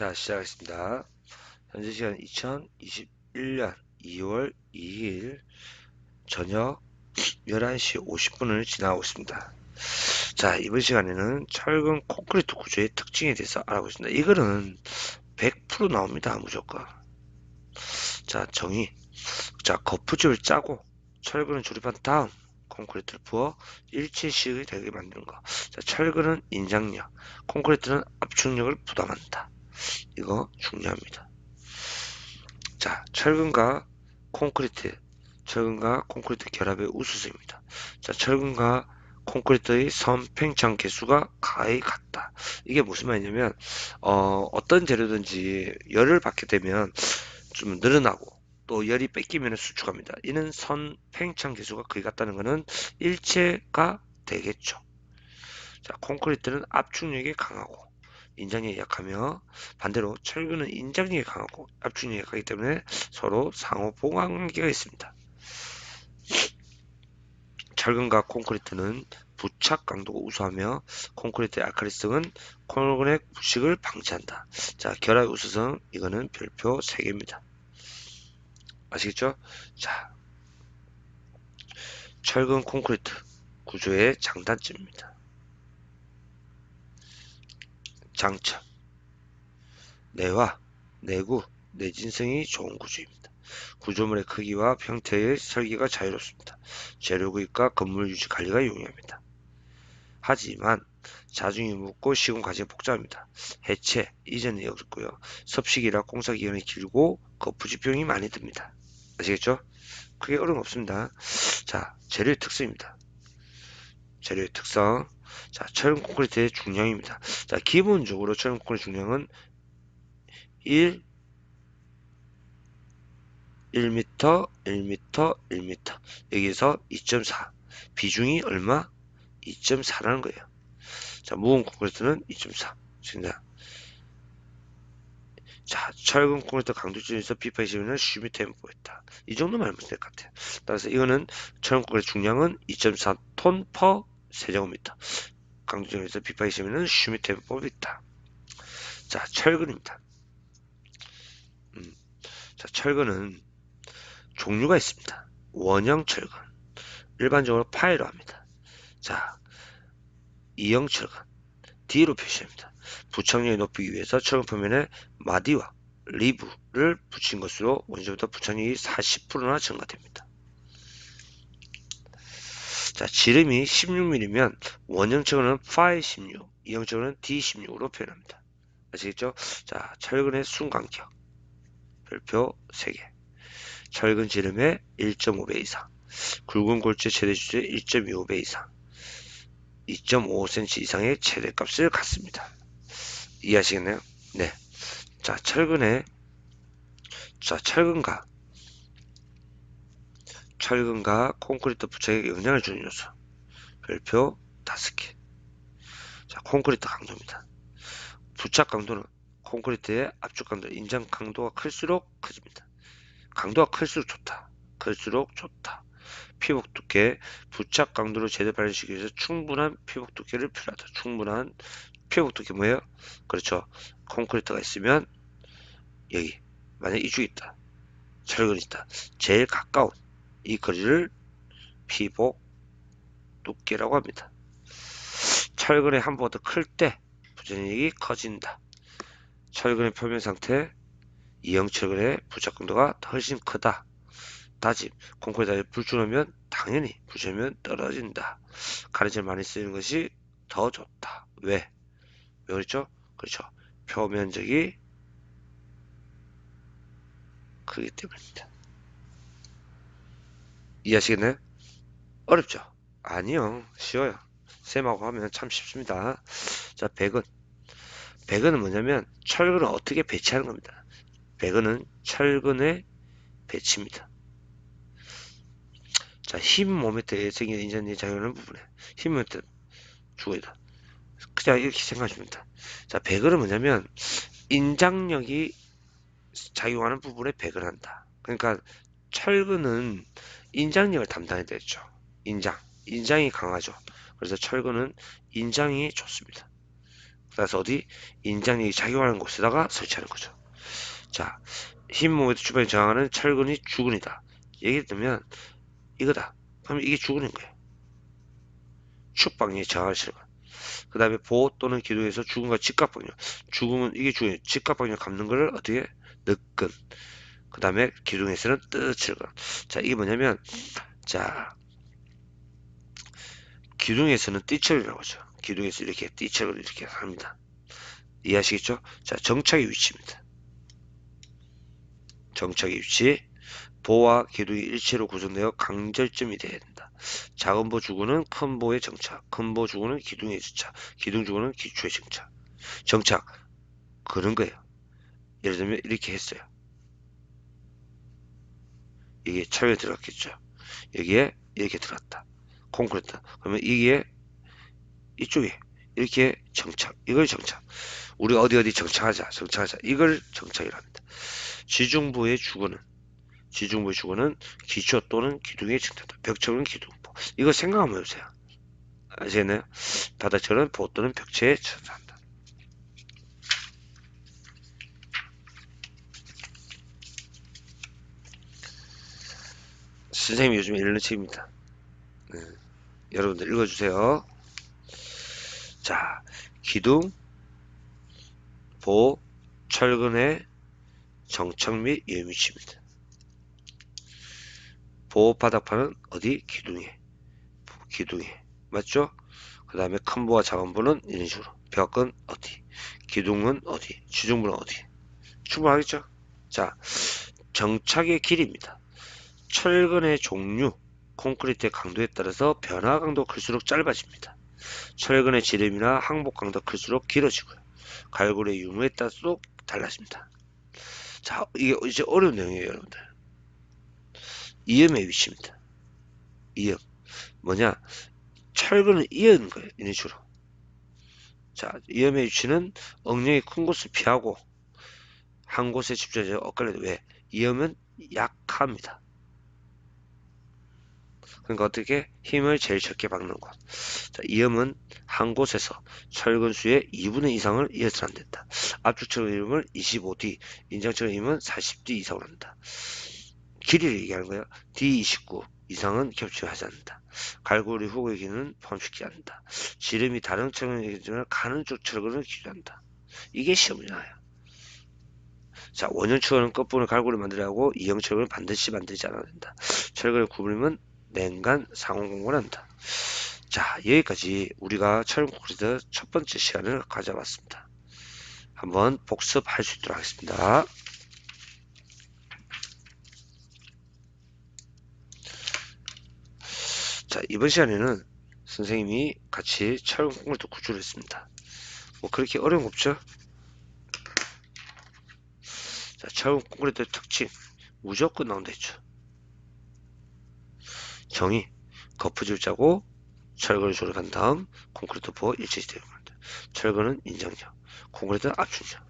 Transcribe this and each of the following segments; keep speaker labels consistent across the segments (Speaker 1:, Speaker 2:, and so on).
Speaker 1: 자, 시작하겠습니다. 현재 시간 2021년 2월 2일 저녁 11시 50분을 지나고 있습니다. 자, 이번 시간에는 철근 콘크리트 구조의 특징에 대해서 알아보겠습니다. 이거는 100% 나옵니다. 무조건. 자, 정의. 자, 거푸집을 짜고 철근을 조립한 다음 콘크리트를 부어 일체식이 되게 만드는 거. 자, 철근은 인장력, 콘크리트는 압축력을 부담한다. 이거 중요합니다. 자, 철근과 콘크리트, 철근과 콘크리트 결합의 우수성입니다. 자, 철근과 콘크리트의 선팽창 개수가 가히 같다. 이게 무슨 말이냐면 어, 어떤 재료든지 열을 받게 되면 좀 늘어나고 또 열이 뺏기면 수축합니다. 이는 선팽창 개수가 거의 같다는 것은 일체가 되겠죠. 자, 콘크리트는 압축력이 강하고 인장력이 약하며 반대로 철근은 인장력이 강하고 압축력이 약하기 때문에 서로 상호 보강 관계가 있습니다. 철근과 콘크리트는 부착 강도가 우수하며 콘크리트의 알칼리성은 콘크리트 부식을 방지한다. 자, 결합 우수성 이거는 별표 3개입니다. 아시겠죠? 자, 철근 콘크리트 구조의 장단점입니다. 장점 내와 내구 내진성이 좋은 구조입니다. 구조물의 크기와 형태의 설계가 자유롭습니다. 재료 구입과 건물 유지 관리가 용이합니다. 하지만 자중이 묻고 시공 과정이 복잡합니다. 해체 이전이 어렵고요. 섭식이라 공사 기간이 길고 거푸지 비용이 많이 듭니다. 아시겠죠? 크게 어려움 없습니다. 자, 재료의 특성입니다. 재료의 특성 자, 철근 콘크리트의 중량입니다. 자, 기본적으로 철근 콘크리트 중량은 1 1m, 1m, 1m. 여기에서 2.4. 비중이 얼마? 2.4라는 거예요. 자, 무거운 콘크리트는 2.4. 진짜. 자, 철근 콘크리트 강도점에서 비파이시면 10m 보였다. 이 정도만 알면 될 것 같아요. 따라서 이거는 철근 콘크리트 중량은 2.4톤 퍼 세제곱미터. 강조점에서 비파이 시면 10m 뽑있다. 자, 철근입니다. 음, 자, 철근은 종류가 있습니다. 원형 철근. 일반적으로 파이로 합니다. 자, 이형 철근. D로 표시합니다. 부착력을 높이기 위해서 철근 표면에 마디와 리브를 붙인 것으로 원전부터 부착력이 40%나 증가됩니다. 자, 지름이 16mm면 원형철은 516, 이형철은 D16으로 표현합니다. 아시겠죠? 자, 철근의 순간격. 별표 3개. 철근 지름의 1.5배 이상. 굵은 골재 최대 주제 1.25배 이상. 2.5cm 이상의 최대값을 갖습니다. 이해하시겠나요? 네. 자, 철근의 자, 철근과 철근과 콘크리트 부착에 영향을 주는 요소. 별표 5개. 자, 콘크리트 강도입니다. 부착 강도는 콘크리트의 압축 강도, 인장 강도가 클수록 커집니다. 강도가 클수록 좋다. 클수록 좋다. 피복 두께, 부착 강도를 제대로 발현시키기 위해서 충분한 피복 두께를 필요하다. 충분한 피복 두께 뭐예요? 그렇죠. 콘크리트가 있으면 여기 만약 이쪽 있다. 철근이 있다. 제일 가까운 이 거리를 피복 두께라고 합니다. 철근의 한 보다 클 때 부전력이 커진다. 철근의 표면 상태 이형 철근의 부착 강도가 훨씬 크다. 다짐, 콘크리트에 불준하면 당연히 부주면 떨어진다. 가르쳐 많이 쓰는 것이 더 좋다. 왜? 왜 그랬죠? 그렇죠. 표면적이 크기 때문입니다. 이해하시겠나요? 어렵죠? 아니요. 쉬워요. 쌤하고 하면 참 쉽습니다. 자, 백은. 백은은 뭐냐면 철근을 어떻게 배치하는 겁니다. 백은은 철근의 배치입니다. 자, 힘 모멘트에 생긴 인전이 작용하는 부분에 힘 모멘트 주어이다. 그냥 이렇게 생각하십니다. 자, 백은은 뭐냐면 인장력이 작용하는 부분에 백을 한다. 그러니까 철근은 인장력을 담당해야 되죠. 인장. 인장이 강하죠. 그래서 철근은 인장이 좋습니다. 그래서 어디 인장력이 작용하는 곳에다가 설치하는 거죠. 자, 힘 모멘트 주변에 저항하는 철근이 주근이다. 얘기 들면 이거다. 그러면 이게 주근인 거예요. 축방에 저항을 실건. 그 다음에 보호 또는 기둥에서 주근과 직각방력. 주근은 이게 주근, 직각방력 감는 거를 어떻게 느끈. 그 다음에 기둥에서는 뜨칠건. 자, 이게 뭐냐면, 자, 기둥에서는 띠철이라고 하죠. 기둥에서 이렇게 띠철을 이렇게 합니다. 이해하시겠죠? 자, 정착의 위치입니다. 정착의 위치. 보와 기둥이 일체로 구성되어 강절점이 되어야 된다. 작은 보 주구는 큰 보의 정착, 큰 보 주구는 기둥의 주착, 기둥 주구는 기초의 정착. 정착 그런 거예요. 예를 들면 이렇게 했어요. 이게 철에 들어갔겠죠. 여기에 이렇게 들어갔다. 콘크리트. 그러면 이게 이쪽에 이렇게 정착. 이걸 정착. 우리 어디 어디 정착하자. 정착하자. 이걸 정착이랍니다. 지중부의 주거는 지중부의 주거는 기초 또는 기둥의 정착다. 벽체는 기둥부. 이거 생각 한번 해보세요. 아시겠나요? 바닥철은 보 또는 벽체에 처한다. 선생님이 요즘에 읽는 책입니다. 네. 여러분들 읽어주세요. 자, 기둥, 보, 철근의 정착 및 위치입니다. 보호 바닥판은 어디? 기둥에. 기둥에. 맞죠? 그 다음에 큰 보와 작은 보는 이런 식으로. 벽은 어디? 기둥은 어디? 지중부는 어디? 충분하겠죠? 자, 정착의 길이입니다. 철근의 종류, 콘크리트의 강도에 따라서 변화 강도 클수록 짧아집니다. 철근의 지름이나 항복 강도 클수록 길어지고요. 갈고리의 유무에 따라서도 달라집니다. 자, 이게 이제 어려운 내용이에요, 여러분들. 이음의 위치입니다. 이음. 뭐냐? 철근을 이은 거예요, 식으로. 자, 이음의 위치는 엉덩이 큰 곳을 피하고 한 곳에 집중해서 엇갈려도 왜? 이음은 약합니다. 그러니까 어떻게 힘을 제일 적게 박는 곳. 자, 이음은 한 곳에서 철근수의 2분의 이상을 이어서 안 된다. 압축철근 이음을 25D, 인장철근 이음은 40D 이상으로 한다. 길이를 얘기하는 거예요. D29 이상은 겹치하지 않는다. 갈고리 후의 길이는 포함시키지 않는다. 지름이 다른 철근의 기준을 가는 쪽 철근을 기준한다. 이게 시험이 나와요. 자, 원형 철근은 끝부분을 갈고리 만들어야 하고 이형 철근은 반드시 만들지 않아야 된다. 철근의 구부림은 냉간 상호공헌한다. 자, 여기까지 우리가 철근 콘크리트 첫 번째 시간을 가져봤습니다. 한번 복습할 수 있도록 하겠습니다. 자, 이번 시간에는 선생님이 같이 철근 콘크리트 구조를 했습니다. 뭐 그렇게 어려운 거 없죠? 자, 철근 콘크리트 특징 무조건 나온다 했죠. 정의 거푸줄 짜고 철근을 조립한 다음 콘크리트 부어 일체시 되어갑니다. 철근은 인장력, 콘크리트는 압축력.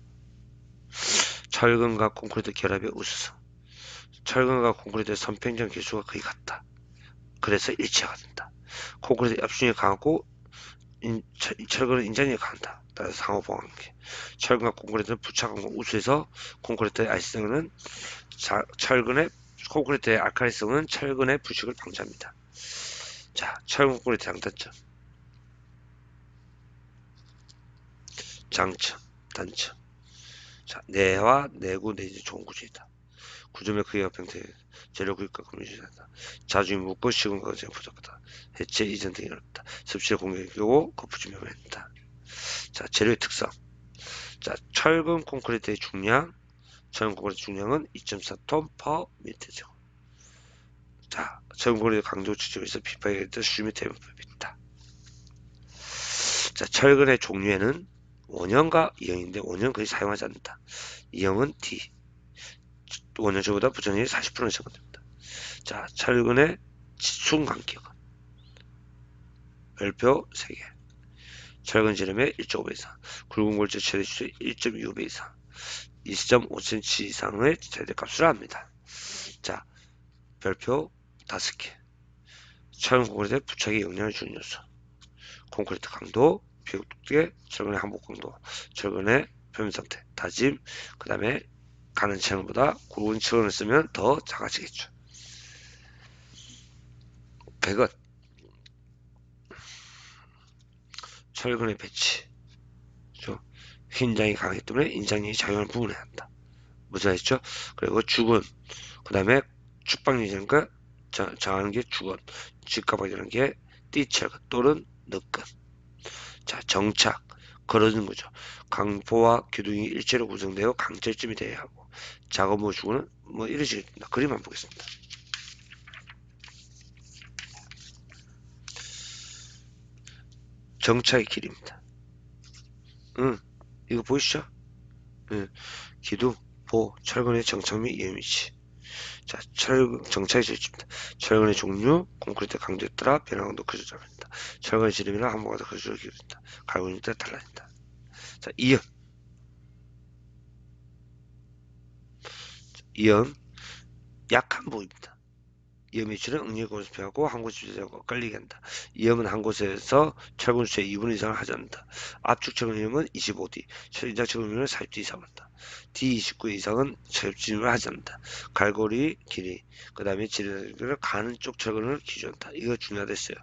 Speaker 1: 철근과 콘크리트 결합의 우수성. 철근과 콘크리트의 선평적 개수가 거의 같다. 그래서 일체가 된다. 콘크리트 압축력이 강하고 인, 철, 철근은 인장력이 강하다. 따라서 상호보관계. 철근과 콘크리트는 부착감과 우수해서 콘크리트의 아이성은 철근의 콘크리트의 알칼리성은 철근의 부식을 방지합니다. 자, 철근 콘크리트 장단점. 장점, 단점. 자, 내와 내구 내지 좋은 구조이다. 구조의 크기가 평택, 재료 구입과 금유지하다. 자주 묻고 식은 것에 부족하다. 해체 이전 등이 어렵다. 습시의 공격이 고 거푸짐이 어렵다. 자, 재료의 특성. 자, 철근 콘크리트의 중량, 콘크리트 중량은 2.4톤 퍼 미터죠. 자, 콘크리트 강조 추적에서 비파이트 슈미터 법이 있다. 자, 철근의 종류에는 원형과 이형인데 원형 거의 사용하지 않는다. 이형은 D. 원형제보다 부정률이 40% 이상 됩니다. 자, 철근의 순간격은 별표 3개. 철근 지름의 1.5배 이상, 굵은 골재 최대 주수 1.25배 이상, 20.5cm 이상의 최대 값을 합니다. 자, 별표 5개. 철근 콘크리트에 부착의 영향을 주는 요소. 콘크리트 강도, 비옥두께 철근의 항복 강도, 철근의 표면 상태, 다짐, 그 다음에 가는 체형보다 굵은 철근을 쓰면 더 작아지겠죠. 100은 철근의 배치, 흰장이 강하기 때문에 인장이 작용을 부분해야 한다. 무슨 말이죠? 그리고 죽은, 그 다음에 축방이라는 거 정하는 게 죽은, 직가방이라는 게 띠철근 또는 늦근. 자, 정착, 걸어진 거죠. 강포와 기둥이 일체로 구성되어 강철쯤이 되어야 하고, 작업무 주고는 뭐 이러시겠습니다. 그림 한번 보겠습니다. 정착의 길입니다. 응, 이거 보이시죠? 응, 기둥, 보, 철근의 정착 및 이음 위치. 자, 철, 정착의 질주입니다. 철근의 종류, 콘크리트 강도에 따라 변화강도 그 조절합니다. 철근의 지름이나 항목마다 그 조절 기울입니다. 갈고리에 따라 달라진다. 자, 이음. 이음, 약한 부위입니다. 곳을 피하고 한 곳에 주저하고 끌리게 한다. 이음은 한 곳에서 철근 수의 2분 이상을 않는다. 압축 이음은 25D, 인장 이음은 40D 이상 한다. D29 이상은 철진을 않는다. 갈고리 길이, 그 다음에 지름을 가는 쪽 철근을 기준한다. 이거 중요하겠어요.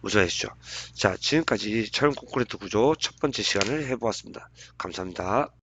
Speaker 1: 무슨 말이죠? 자, 지금까지 철근 콘크리트 구조 첫 번째 시간을 해보았습니다. 감사합니다.